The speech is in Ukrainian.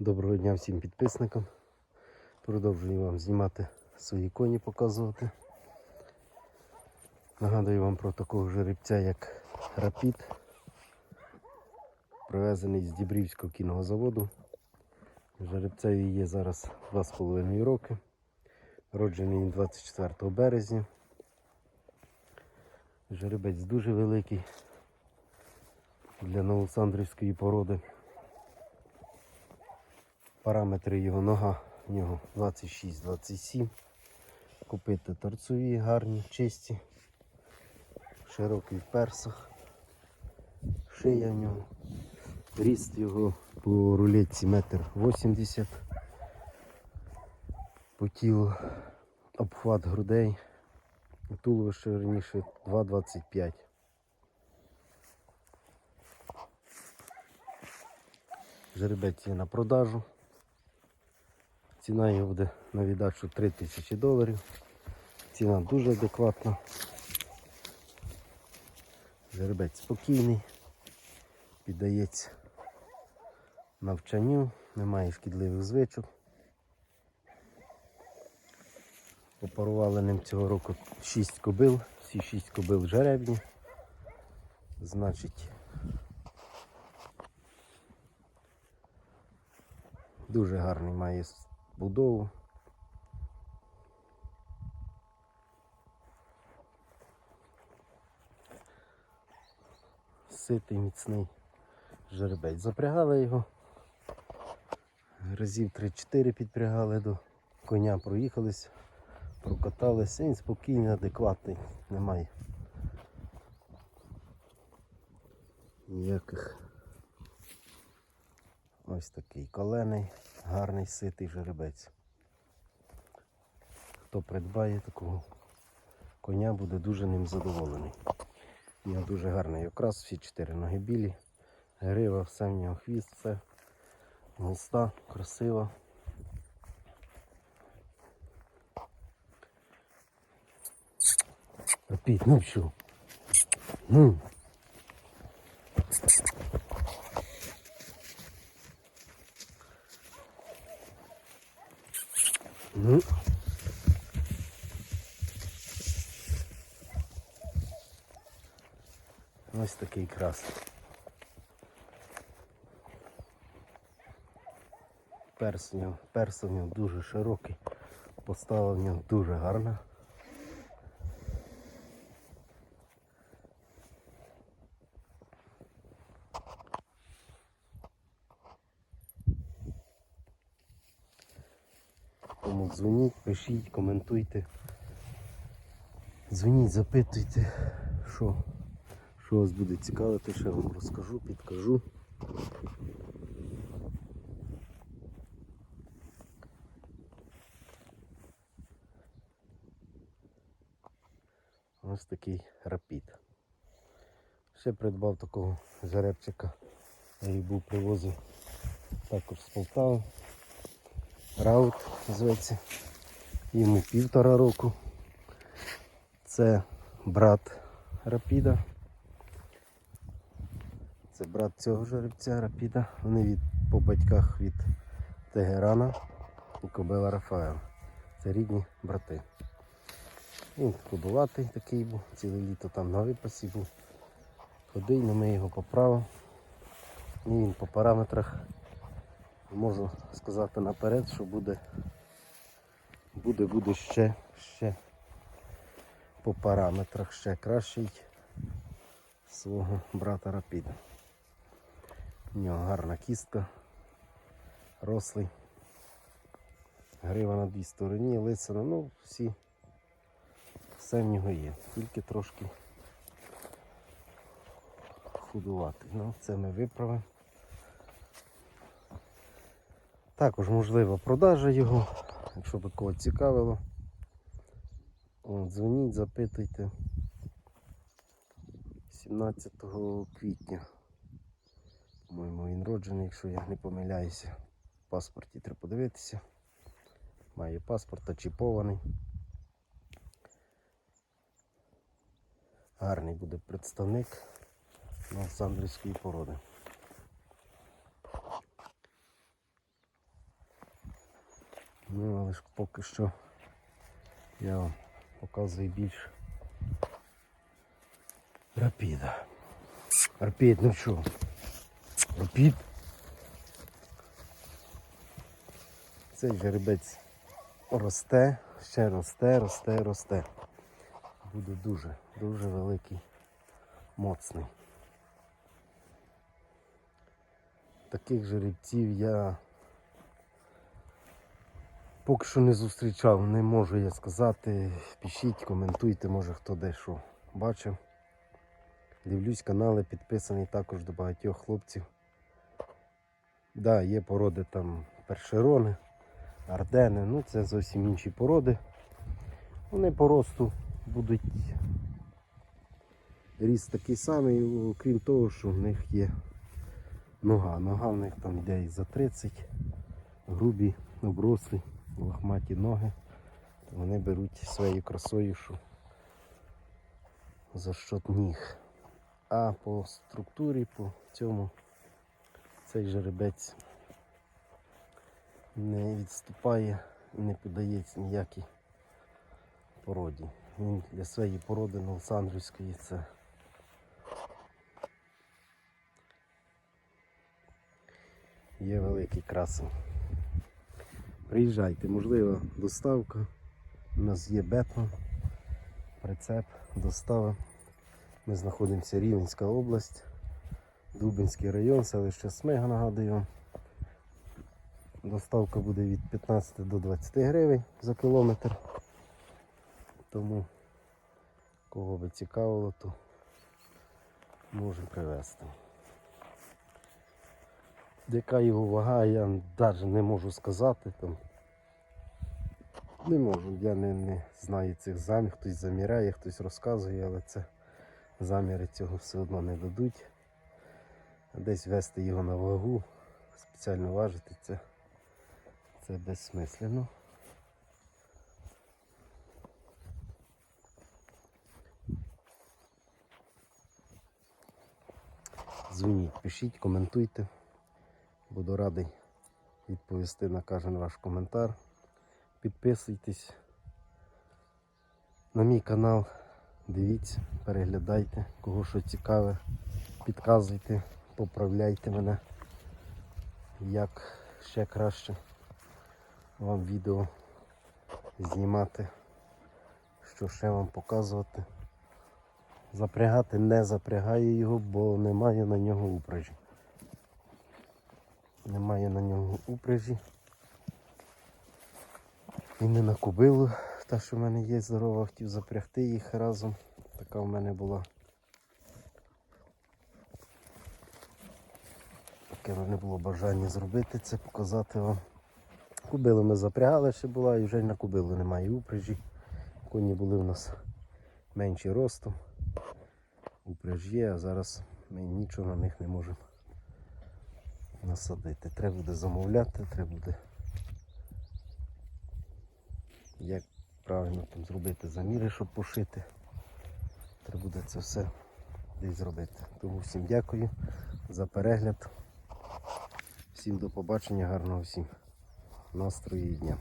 Доброго дня всім підписникам. Продовжую вам знімати свої коні, показувати. Нагадую вам про такого жеребця, як Рапід, привезений з Дібрівського кінного заводу. Жеребцеві є зараз 2,5 роки. Роджений він 24 березня. Жеребець дуже великий для новосандрівської породи. Параметри його нога в нього 26-27. Копити торцові, гарні, чисті, широкий в персах, шия в нього. Ріст його по рулетці метр 80. По тілу обхват грудей. Туловище верніше 2,25. Жеребець є на продажу. Ціна його буде на віддачу 3 тисячі доларів. Ціна дуже адекватна. Жеребець спокійний, піддається навчанню, немає шкідливих звичок. Попарували ним цього року 6 кобил, всі 6 кобил жеребні. Значить, дуже гарний має будову. Ситий, міцний жеребець. Запрягали його. Разів 3-4 підпрягали до коня, проїхались, прокаталися. Він спокійний, адекватний, немає ніяких. Ось такий колений, гарний ситий жеребець. Хто придбає такого коня, буде дуже ним задоволений. Нього дуже гарний окрас, всі чотири ноги білі, грива, все в нього хвіст, все густа, красива. Опять, ну що? Ну. Ну. Ось такий крас. Перс у нього, перс у нього дуже широкий, постава в нього дуже гарна. Тому дзвоніть, пишіть, коментуйте. Дзвоніть, запитуйте, що, що вас буде цікавити, я вам розкажу, підкажу. Ось такий рапід. Ще придбав такого жеребчика. Я їх був привозив також з Полтави. Раут зветься. Йому півтора року. Це брат Рапіда. Це брат цього жеребця Рапіда. Вони від, по батьках від Тегерана і Кобела Рафаела. Це рідні брати. Він кубуватий такий був, ціле літо там на випасі був. Ходив, але ми його поправив. І він по параметрах можу сказати наперед, що буде буде, буде ще, ще по параметрах ще кращий свого брата Рапіда. У нього гарна кістка, рослий, грива на дві стороні, лисина, ну всі, все в нього є, тільки трошки худуватий. Ну, це ми виправимо. Також можлива продажа його, якщо би кого цікавило. Дзвоніть, запитуйте. 17 квітня. По-моєму, він роджений, якщо я не помиляюся. В паспорті треба подивитися. Має паспорт очіпований. Гарний буде представник Новосандрівської породи. Але ж поки що я вам показую більш рапіда. Рапід, ну що? Рапід. Цей жеребець росте, ще росте, росте, росте. Буде дуже, дуже великий, моцний. Таких жеребців я поки що не зустрічав, не можу я сказати. Пишіть, коментуйте, може хто де що бачив. Дивлюсь канали, підписаний також до багатьох хлопців. Да, є породи там першерони, ардени, ну це зовсім інші породи. Вони по росту будуть ріст такий самий, окрім того, що в них є нога. Нога в них там йде і за 30, грубі, оброслі, лохматі ноги. Вони беруть своєю красою, що за щот ніг. А по структурі, по цьому цей жеребець не відступає і не піддається ніякій породі. Він для своєї породи Олександрівської це є великий красень. Приїжджайте, можливо, доставка. У нас є бетон, прицеп, достава. Ми знаходимося Рівненська область, Дубинський район, селище Смига, нагадую. Доставка буде від 15 до 20 гривень за кілометр. Тому кого би цікавило, то можемо привезти. Яка його вага, я навіть не можу сказати. Там. Не можу, я не, не знаю цих замір, хтось заміряє, хтось розказує, але це заміри цього все одно не дадуть. Десь вести його на вагу, спеціально важити це, це безсмислено. Дзвоніть, пишіть, коментуйте. Буду радий відповісти на кожен ваш коментар. Підписуйтесь на мій канал, дивіться, переглядайте, кого що цікаве, підказуйте, поправляйте мене, як ще краще вам відео знімати, що ще вам показувати. Запрягати не запрягаю його, бо немає на нього упряжі. Немає на нього упряжі. І не на кубилу. Та, що в мене є здорова, хотів запрягти їх разом. Така в мене була. Таке в мене було бажання зробити це, показати вам. Кубилу ми запрягали ще була і вже на кубилу немає упряжі. Коні були в нас менші ростом. Упряж є, а зараз ми нічого на них не можемо насадити. Треба буде замовляти, треба буде як правильно там зробити заміри, щоб пошити. Треба буде це все десь зробити. Тому всім дякую за перегляд. Всім до побачення, гарного всім настрою і дня.